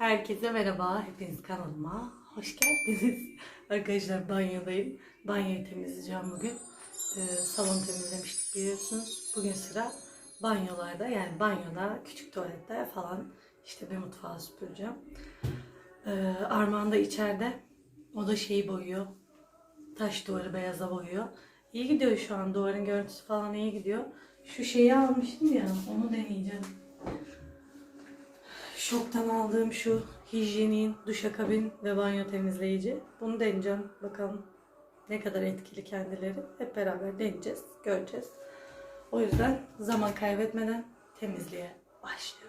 Herkese merhaba. Hepiniz kanalıma hoş geldiniz. Arkadaşlar banyodayım. Banyoyu temizleyeceğim bugün. Ee, salon temizlemiştik biliyorsunuz. Bugün sıra banyolarda yani banyoda, küçük tuvalette falan işte bir mutfağı süpüreceğim. Ee, Armağan da içeride. O da şeyi boyuyor. Taş duvarı beyaza boyuyor. İyi gidiyor şu an. Duvarın görüntüsü falan iyi gidiyor. Şu şeyi almıştım ya onu deneyeceğim. Şoktan aldığım şu hijyenin, duşakabin ve banyo temizleyici. Bunu deneyeceğim. Bakalım ne kadar etkili kendileri. Hep beraber deneyeceğiz, göreceğiz. O yüzden zaman kaybetmeden temizliğe başlıyoruz.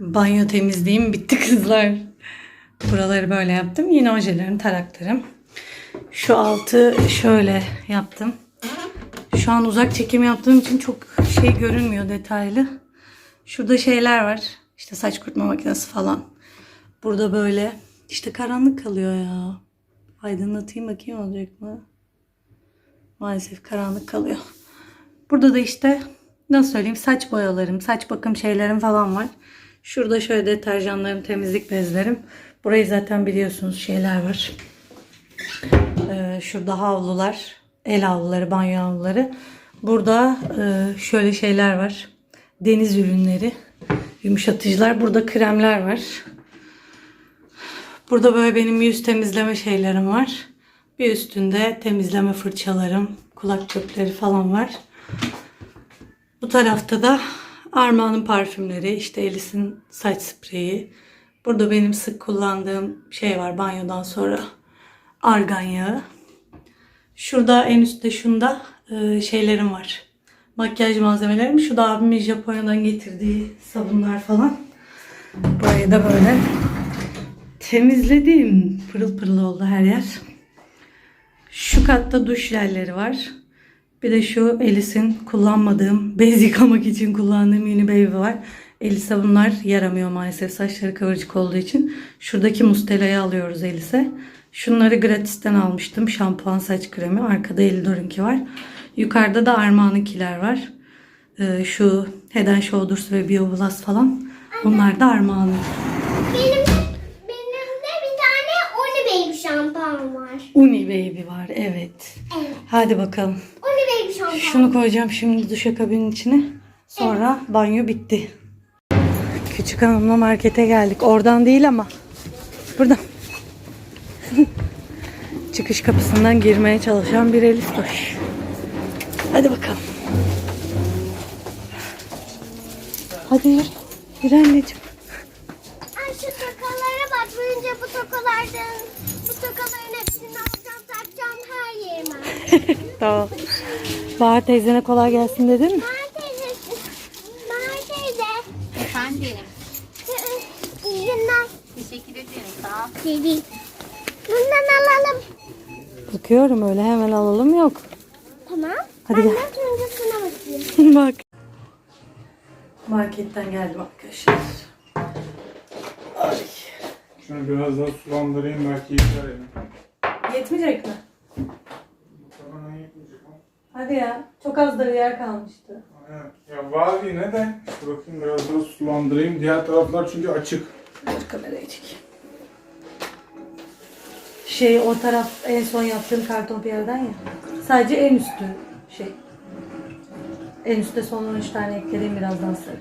Banyo temizliğim bitti kızlar. Buraları böyle yaptım. Yine ojelerim, taraklarım. Şu altı şöyle yaptım. Şu an uzak çekim yaptığım için çok şey görünmüyor detaylı. Şurada şeyler var. İşte saç kurutma makinesi falan. Burada böyle işte karanlık kalıyor ya. Aydınlatayım bakayım olacak mı? Maalesef karanlık kalıyor. Burada da işte nasıl söyleyeyim saç boyalarım, saç bakım şeylerim falan var. Şurada şöyle deterjanlarım, temizlik bezlerim. Burayı zaten biliyorsunuz şeyler var. Ee, şurada havlular, el havluları, banyo havluları. Burada e, şöyle şeyler var. Deniz ürünleri, yumuşatıcılar. Burada kremler var. Burada böyle benim yüz temizleme şeylerim var. Bir üstünde temizleme fırçalarım, kulak çöpleri falan var. Bu tarafta da Armağan'ın parfümleri, işte Elis'in saç spreyi. Burada benim sık kullandığım şey var banyodan sonra. Argan yağı. Şurada en üstte şunda e, şeylerim var. Makyaj malzemelerim. Şu da abimin Japonya'dan getirdiği sabunlar falan. Burayı da böyle temizledim. Pırıl pırıl oldu her yer. Şu katta duş jelleri var. Bir de şu Elis'in kullanmadığım, bez yıkamak için kullandığım yeni baby var. Elis'e bunlar yaramıyor maalesef saçları kıvırcık olduğu için. Şuradaki Mustela'yı alıyoruz Elis'e. Şunları gratisten almıştım. Şampuan saç kremi. Arkada Elidor'unki var. Yukarıda da Armağan'ınkiler var. Ee, şu Head and Shoulders ve Bio Plus falan. Bunlar da Armağan'ın. Benim de, benim de bir tane Oni Baby şampuan var. Uni Baby var evet. Evet. Hadi bakalım. Şunu koyacağım şimdi duşakabinin içine. Sonra banyo bitti. Küçük hanımla markete geldik. Oradan değil ama. Buradan. Çıkış kapısından girmeye çalışan bir Elif koş. Hadi bakalım. Hadi yürü. Yürü anneciğim. Ay şu tokalara bak. Önce bu tokalardan bu tokaların hepsini alacağım takacağım her yerime. Tamam. Bahar teyzene kolay gelsin dedin mi? Bahar teyze. Bahar teyze. Efendim. İyi günler. Teşekkür ederim. Sağ ol. Dedi. Bundan alalım. Bakıyorum öyle hemen alalım yok. Tamam. Hadi ben gel. de turuncusuna bakayım. Bak. Marketten geldim arkadaşlar. Ay. Şunu biraz daha sulandırayım belki yeter yani. Yetmeyecek mi? Hadi ya. Çok az da bir yer kalmıştı. Aynen. Ya var yine de bakayım biraz daha sulandırayım. Diğer taraflar çünkü açık. Dur kamerayı çek. Şey o taraf en son yaptığım karton piyerden ya. Sadece en üstü şey. En üstte son 13 tane ekledim birazdan sarı.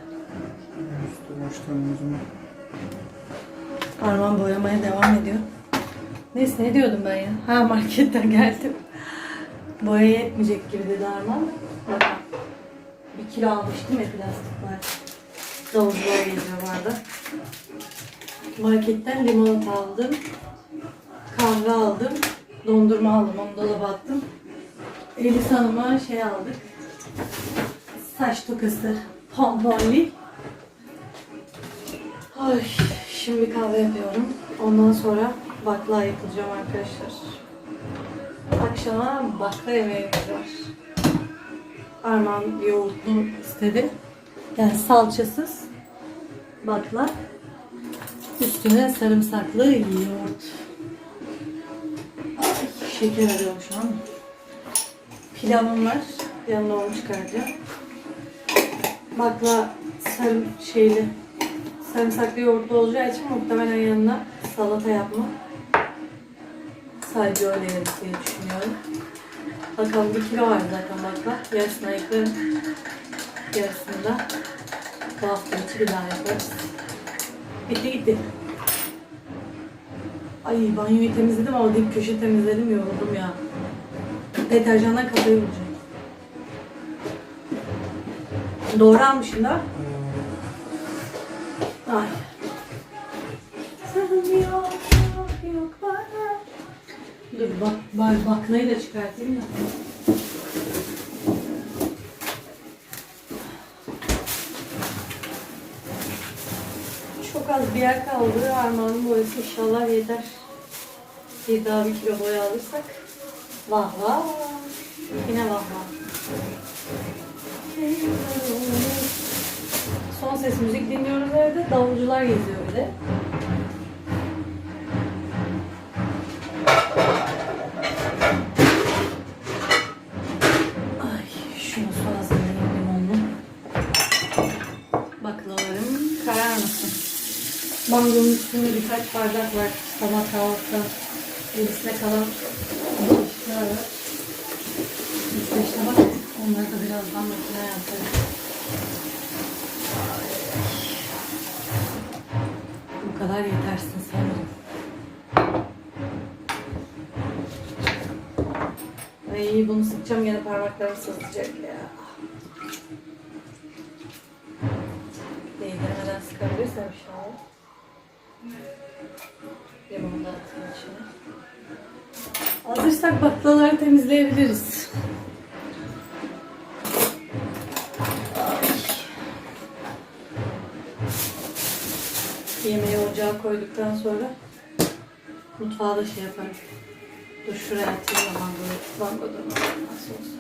Üstü baştan o zaman. Arman boyamaya devam ediyor. Neyse ne diyordum ben ya? Ha marketten geldim. Boya yetmeyecek gibi dedi Arman. Bir kilo almıştım ya plastik var. Davuzluğa geliyor vardı. Marketten limonata aldım. Kahve aldım. Dondurma aldım. Onu dolaba attım. Elis Hanım'a şey aldık. Saç tokası. Pomponli. Ay, şimdi kahve yapıyorum. Ondan sonra bakla yapacağım arkadaşlar. Akşama bakla yemeğimiz var. Armağan yoğurtlu istedi. Yani salçasız bakla. Üstüne sarımsaklı yoğurt. Ay, şeker arıyorum şu an. Pilavım var. Yanına onu çıkaracağım. Bakla sarım şeyli sarımsaklı yoğurtlu olacağı için muhtemelen yanına salata yapma. Sadece öyle diye düşünüyorum. Bakalım bir kilo var zaten bakla. Yarısını ayıklarım. Yarısını da bu hafta içi bir daha yaparız. Bitti gitti. Ay banyoyu temizledim ama dip köşe temizledim yoruldum ya. Deterjandan kafayı vuracağım. Doğru almışım da. Ay. Dur bak, bak baklayı da çıkartayım da. Çok az bir yer kaldı. Armağanın boyası inşallah yeter. Bir daha bir kilo boya alırsak. Vah vah. Yine vah vah. Son ses müzik dinliyoruz evde. Davulcular geziyor bir de. Mangonun üstünde birkaç bardak var. Sabah kahvaltıda elisine kalan bu işler var. Üç beş tabak. Onları da birazdan makineye atarım. Bu kadar yetersin sanırım. Ay bunu sıkacağım gene parmaklarım sızlayacak ya. Değdirmeden sıkabilirsem inşallah. Limonu da. Hazırsak baklaları temizleyebiliriz. Yemeği ocağa koyduktan sonra mutfağa da şey yaparım. Dur şuraya atayım da mango, mango da nasıl olsa.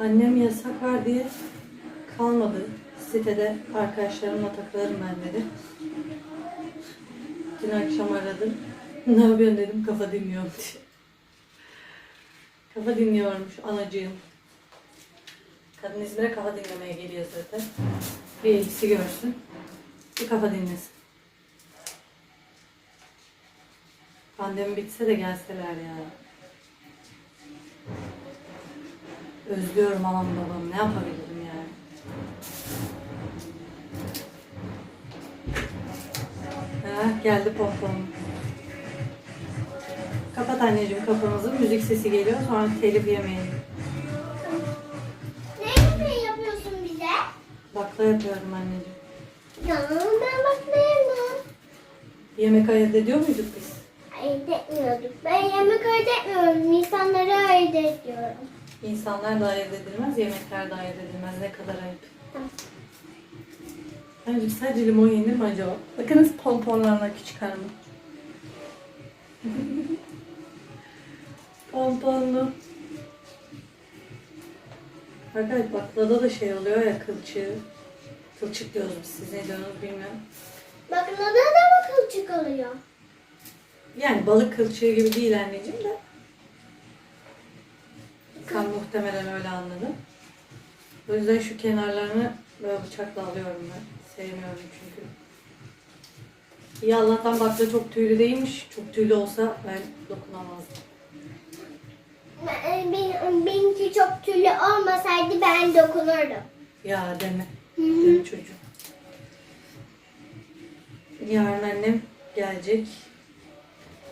Annem yasak var diye kalmadı. Sitede arkadaşlarımla takılırım ben dedi. Dün akşam aradım. Ne yapıyorsun dedim kafa dinliyorum diye. Kafa dinliyormuş anacığım. Kadın İzmir'e kafa dinlemeye geliyor zaten. Bir ilgisi görsün. Bir kafa dinlesin. Pandemi bitse de gelseler ya. Özlüyorum anam babam. Ne yapabilirim? Ha, geldi pompon. Kapat anneciğim kapımızı. Müzik sesi geliyor. Sonra telif yemeyin. Ne yemeği yapıyorsun bize? Bakla yapıyorum anneciğim. Canım ben bakmayayım Yemek ayırt ediyor muyduk biz? Ayırt etmiyorduk. Ben yemek ayırt etmiyorum. İnsanları ayırt ediyorum. İnsanlar da ayırt edilmez, yemekler de ayırt edilmez. Ne kadar ayıp. Anneciğim sadece limon yenir mi acaba? Bakınız pomponlarına küçük hanımı. Pomponlu. Arkadaşlar baklada da şey oluyor ya kılçığı. Kılçık diyoruz biz siz ne diyorsunuz bilmiyorum. Bakın orada da mı kılçık oluyor? Yani balık kılçığı gibi değil anneciğim de. Sen muhtemelen öyle anladın. O yüzden şu kenarlarını böyle bıçakla alıyorum ben. Sevmiyorum çünkü. İyi Allah'tan bakla çok tüylü değilmiş. Çok tüylü olsa ben dokunamazdım. Ben- Benim, benimki çok tüylü olmasaydı ben dokunurdum. Ya deme. Deme çocuğum. Yarın annem gelecek.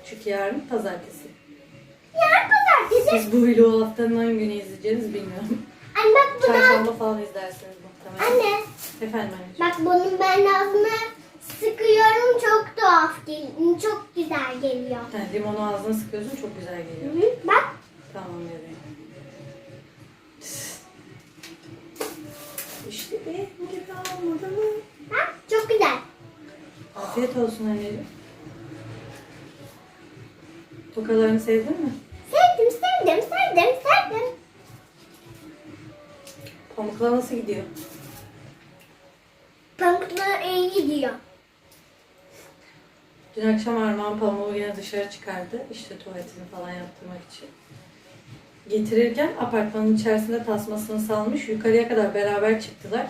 Çünkü yarın pazartesi. Yarın pazartesi. Siz bu vlogu haftanın hangi günü izleyeceğiniz bilmiyorum. Anne bak bu da... Çarşamba falan izlersiniz muhtemelen. Anne Efendim anneciğim. bak bunun ben ağzına sıkıyorum çok tuhaf geliyor. Çok güzel geliyor. Yani limonu ağzına sıkıyorsun çok güzel Hı geliyor. hı. Bak Tamam bebeğim. İşte benim gibi olmadı mı? bak çok güzel. Afiyet olsun anneciğim. Tokalarını sevdin mi? Sevdim sevdim sevdim sevdim. Pamuklar nasıl gidiyor? Pamuklar iyi gidiyor. Dün akşam Armağan pamuğu yine dışarı çıkardı. İşte tuvaletini falan yaptırmak için. Getirirken apartmanın içerisinde tasmasını salmış. Yukarıya kadar beraber çıktılar.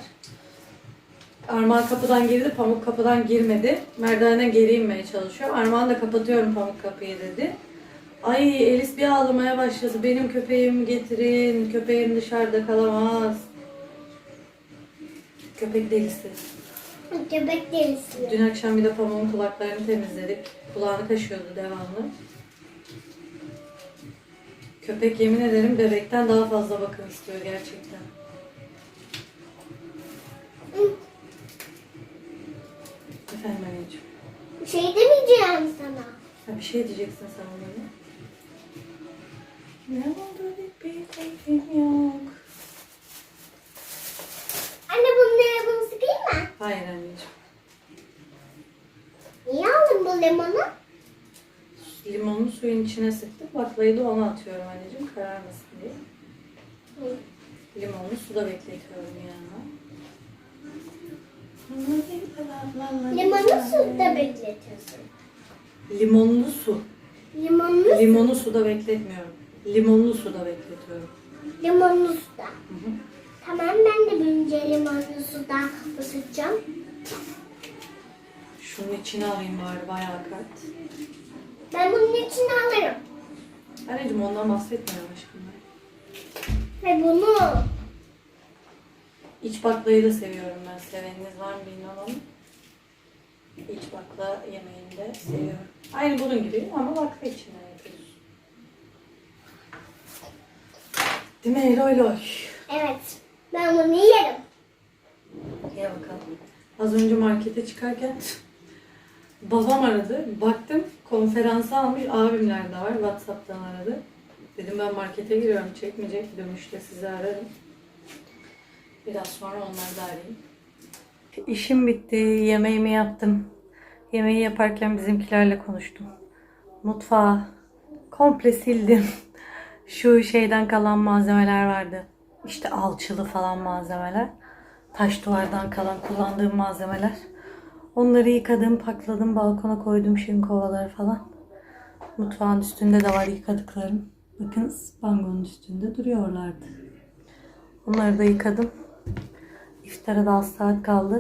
Armağan kapıdan girdi, Pamuk kapıdan girmedi. Merdivenden geri inmeye çalışıyor. Armağan da kapatıyorum Pamuk kapıyı dedi. Ay Elis bir ağlamaya başladı. Benim köpeğimi getirin. Köpeğim dışarıda kalamaz. Köpek delisi. Köpek delisi. Dün akşam bir de pamuğun kulaklarını temizledik. Kulağını kaşıyordu devamlı. Köpek yemin ederim bebekten daha fazla bakım istiyor gerçekten. Hı. Efendim anneciğim. Şey demeyeceğim sana. Ha, bir şey diyeceksin sen bana. Ne oldu bir keyfim yok. Anne bunu bunu sıkayım mı? Hayır anneciğim. Niye aldın bu limonu? Limonlu suyun içine sıktık. Baklayı da ona atıyorum anneciğim kararmasın diye. Hı. Limonlu suda bekletiyorum ya. Limonu suda bekletiyorsun. Limonlu su. Limonlu, Limonu suda bekletmiyorum. Limonlu suda bekletiyorum. limonlu suda. Hı hı. Tamam ben de büyünce limonlu suda ısıtacağım. Şunun içine alayım bari bayağı kart. Ben bunun içine alırım. Anneciğim ondan bahsetmiyorum aşkım ben. Ve bunu İç baklayı da seviyorum ben. Seveniniz var mı ama. İç bakla yemeğini de seviyorum. Aynı bunun gibi ama bakla içinden yapıyoruz. Değil mi Eloy Loy? evet ben bunu yerim. Ye bakalım. Az önce markete çıkarken babam aradı. Baktım konferansı almış. Abimler de var. Whatsapp'tan aradı. Dedim ben markete giriyorum. Çekmeyecek. Dönüşte sizi ararım. Biraz sonra onları da arayayım. İşim bitti. Yemeğimi yaptım. Yemeği yaparken bizimkilerle konuştum. Mutfağı komple sildim. Şu şeyden kalan malzemeler vardı. İşte alçılı falan malzemeler. Taş duvardan kalan kullandığım malzemeler. Onları yıkadım, pakladım, balkona koydum şimdi kovaları falan. Mutfağın üstünde de var yıkadıklarım. Bakınız bangonun üstünde duruyorlardı. Onları da yıkadım. İftara da az saat kaldı.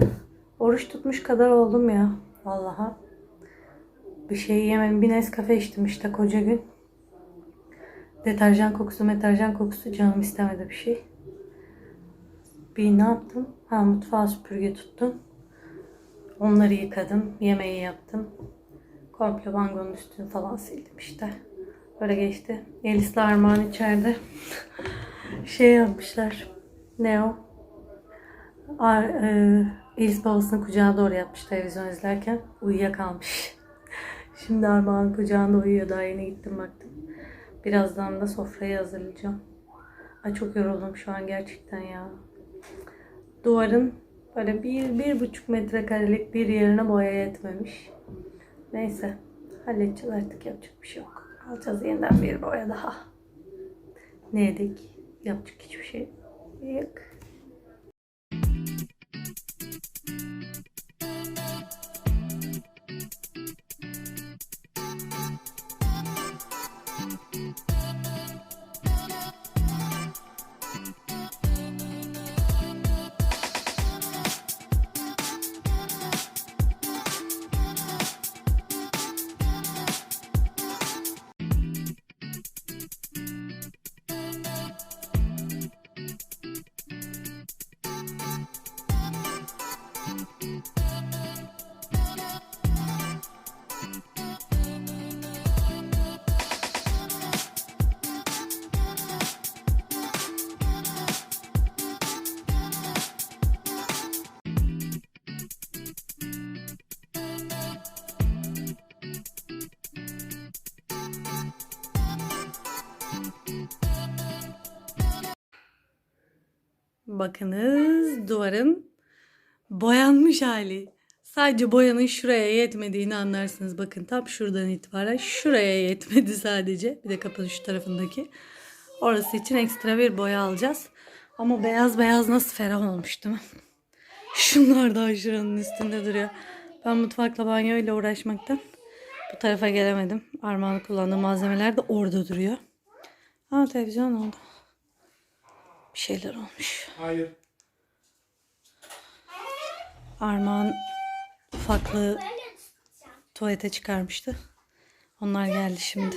Oruç tutmuş kadar oldum ya. Vallahi. Bir şey yemem. Bir Nescafe içtim işte koca gün. Deterjan kokusu, meterjan kokusu canım istemedi bir şey. Bir ne yaptım? Ha mutfağa süpürge tuttum. Onları yıkadım. Yemeği yaptım. Komple bangonun üstünü falan sildim işte. Böyle geçti. Elis'le Armağan içeride. şey yapmışlar. Ne o? Ar, e, Elis babasının kucağına doğru yatmış televizyon izlerken. Uyuyakalmış. Şimdi Armağan kucağında uyuyor. Daha yeni gittim baktım. Birazdan da sofrayı hazırlayacağım. Ay çok yoruldum şu an gerçekten ya. Duvarın böyle bir, bir buçuk metrekarelik bir yerine boya yetmemiş. Neyse. Halledeceğiz artık yapacak bir şey yok. Alacağız yeniden bir boya daha. Ne yedik? Yapacak hiçbir şey yok. Bakınız duvarın boyanmış hali. Sadece boyanın şuraya yetmediğini anlarsınız. Bakın tam şuradan itibaren şuraya yetmedi sadece. Bir de kapının şu tarafındaki. Orası için ekstra bir boya alacağız. Ama beyaz beyaz nasıl ferah olmuş değil mi? Şunlar da şuranın üstünde duruyor. Ben mutfakla banyo ile uğraşmaktan bu tarafa gelemedim. Armağan'ın kullandığı malzemeler de orada duruyor. Ha televizyon oldu. Bir şeyler olmuş. Hayır. Armağan ufaklığı tuvalete çıkarmıştı. Onlar geldi şimdi.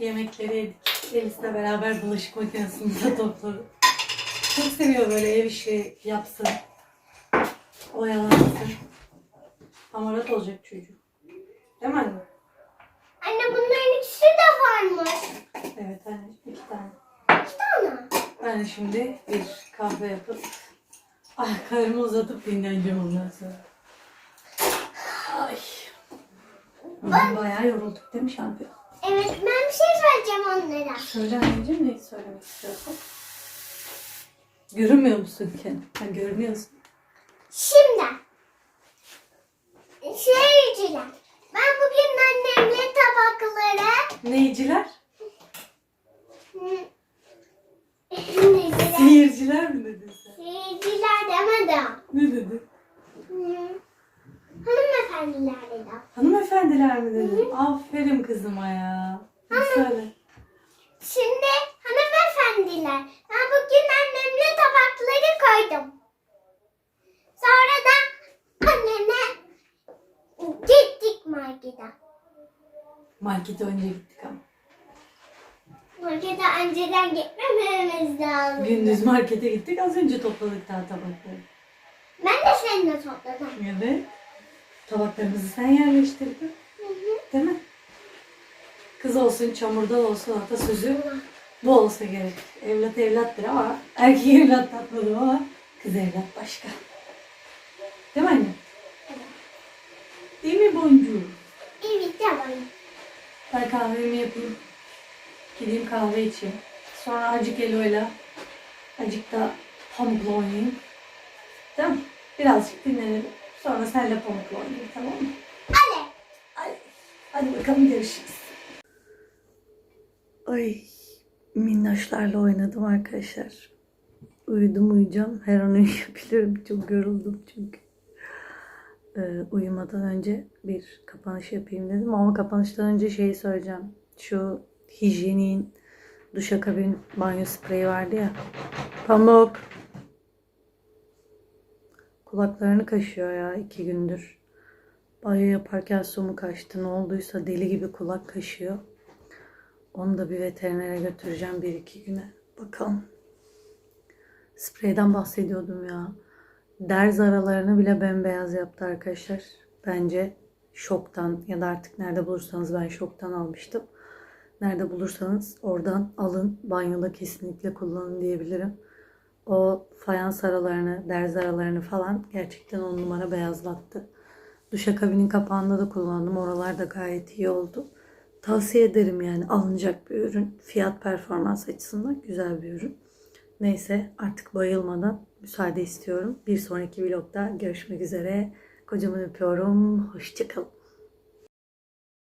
Yemekleri yedik. Elis'le beraber bulaşık makinesinde topladık. Çok seviyor böyle ev işi yapsın. Oyalansın. Hamarat olacak çocuk. Değil mi anne? Anne bunların ikisi de varmış. Evet anne. iki tane. İki tane. Ben şimdi bir kahve yapıp ayaklarımı uzatıp dinleneceğim ondan sonra. Ay. Bugün bayağı yorulduk değil mi şampiyon? Evet ben bir şey söyleyeceğim onlara. Söyle anneciğim ne söylemek istiyorsun? Görünmüyor musun Ken? Ha, görünüyorsun. Şimdi. Seyirciler. Bugün annemle tabakları Neyciler? Neyse. Seyirciler mi dedin sen? Seyirciler demedim. Ne dedin? Hanımefendiler dedim. Hanımefendiler mi dedin? Aferin kızıma ya. Söyle. Şimdi hanımefendiler. Ben bugün annemle tabakları koydum. Sonra da anneme gittik markete. Markete önce gittik ama. Markete önceden gitmememiz lazım. Gündüz markete gittik. Az önce topladık daha tabakları. Ben de seninle topladım. Evet. Tabaklarımızı sen yerleştirdin. Hı hı. Değil mi? Kız olsun, çamurda olsun atasözü bu olsa gerek. Evlat evlattır ama erkek evlat tatlıdır ama kız evlat başka. Değil mi anne? Değil mi boncuğum? Evet tamam. Ben kahvemi yapayım. Gideyim kahve içeyim. Sonra acık Elo'yla acık da pamukla oynayayım. Tamam? Birazcık dinlenelim. Sonra senle pamukla oynayayım tamam mı? Hadi. Hadi, hadi bakalım görüşürüz. Ay minnoşlarla oynadım arkadaşlar. Uyudum uyuyacağım. Her an uyuyabilirim. Çok yoruldum çünkü. Ee, uyumadan önce bir kapanış yapayım dedim. Ama kapanıştan önce şeyi söyleyeceğim. Şu hijyenin duşakabin banyo spreyi vardı ya. Pamuk. Kulaklarını kaşıyor ya iki gündür. Banyo yaparken su mu kaçtı ne olduysa deli gibi kulak kaşıyor. Onu da bir veterinere götüreceğim bir iki güne. Bakalım. Spreyden bahsediyordum ya. Derz aralarını bile bembeyaz yaptı arkadaşlar. Bence şoktan ya da artık nerede bulursanız ben şoktan almıştım. Nerede bulursanız oradan alın. Banyoda kesinlikle kullanın diyebilirim. O fayans aralarını, derz aralarını falan gerçekten on numara beyazlattı. Duşakabinin kapağında da kullandım. Oralar da gayet iyi oldu. Tavsiye ederim yani alınacak bir ürün. Fiyat performans açısından güzel bir ürün. Neyse artık bayılmadan müsaade istiyorum. Bir sonraki vlogda görüşmek üzere. Kocaman öpüyorum. Hoşçakalın.